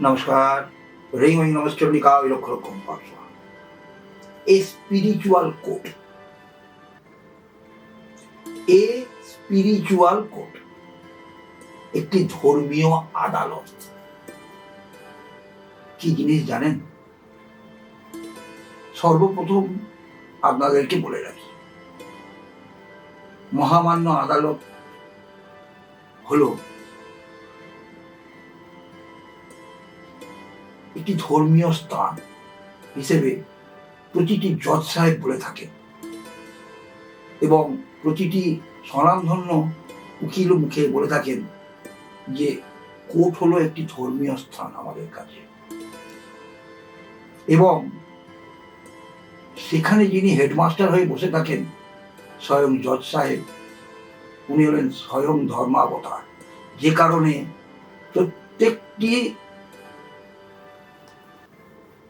নমস্কার রিং ওই নমস্চন্ডিকা ওই লক্ষ লক্ষ এ স্পিরিচুয়াল কোড এ স্পিরিচুয়াল কোড একটি ধর্মীয় আদালত। কি জিনিস জানেন? সর্বপ্রথম আপনাদেরকে বলে রাখি, মহামান্য আদালত হলো একটি ধর্মীয় স্থান হিসেবে প্রতিটি জজ সাহেব বলে থাকেন। এবং প্রতিটি স্বনামধন্য উকিল মুখে বলে থাকেন যে, কোর্ট হলো একটি ধর্মীয় স্থান আমাদের কাছে। এবং সেখানে যিনি হেডমাস্টার হয়ে বসে থাকেন, স্বয়ং জজ সাহেব, উনি হলেন স্বয়ং ধর্মাবতার। যে কারণে প্রত্যেকটি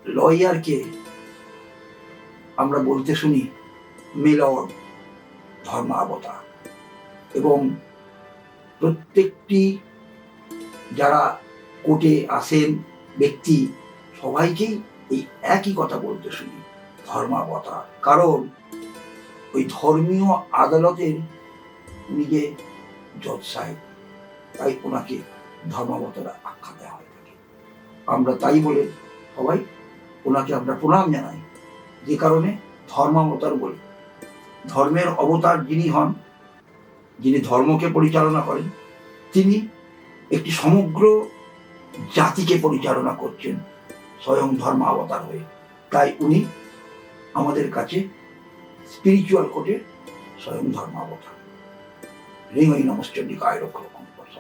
লয়ারকে আমরা বলতে শুনি মেলর ধর্মাবতার। এবং প্রত্যেকটি যারা কোর্টে আসেন, ব্যক্তি সবাইকেই এই একই কথা বলতে শুনি, ধর্মাবতার। কারণ ওই ধর্মীয় আদালতের উনি যে জজ সাহেব, তাই ওনাকে ধর্মাবতারা আখ্যা দেওয়া হয়ে থাকে। আমরা তাই বলে সবাই ওনাকে আমরা প্রণাম জানাই। যে কারণে ধর্মাবতার বলি। ধর্মের অবতার যিনি হন, যিনি ধর্মকে পরিচালনা করেন, তিনি একটি সমগ্র জাতিকে পরিচালনা করছেন স্বয়ং ধর্মাবতার হয়ে। তাই উনি আমাদের কাছে স্পিরিচুয়াল কোটে স্বয়ং ধর্মাবতার। রিং ওই নমশ্চন্ডিকায় লক্ষ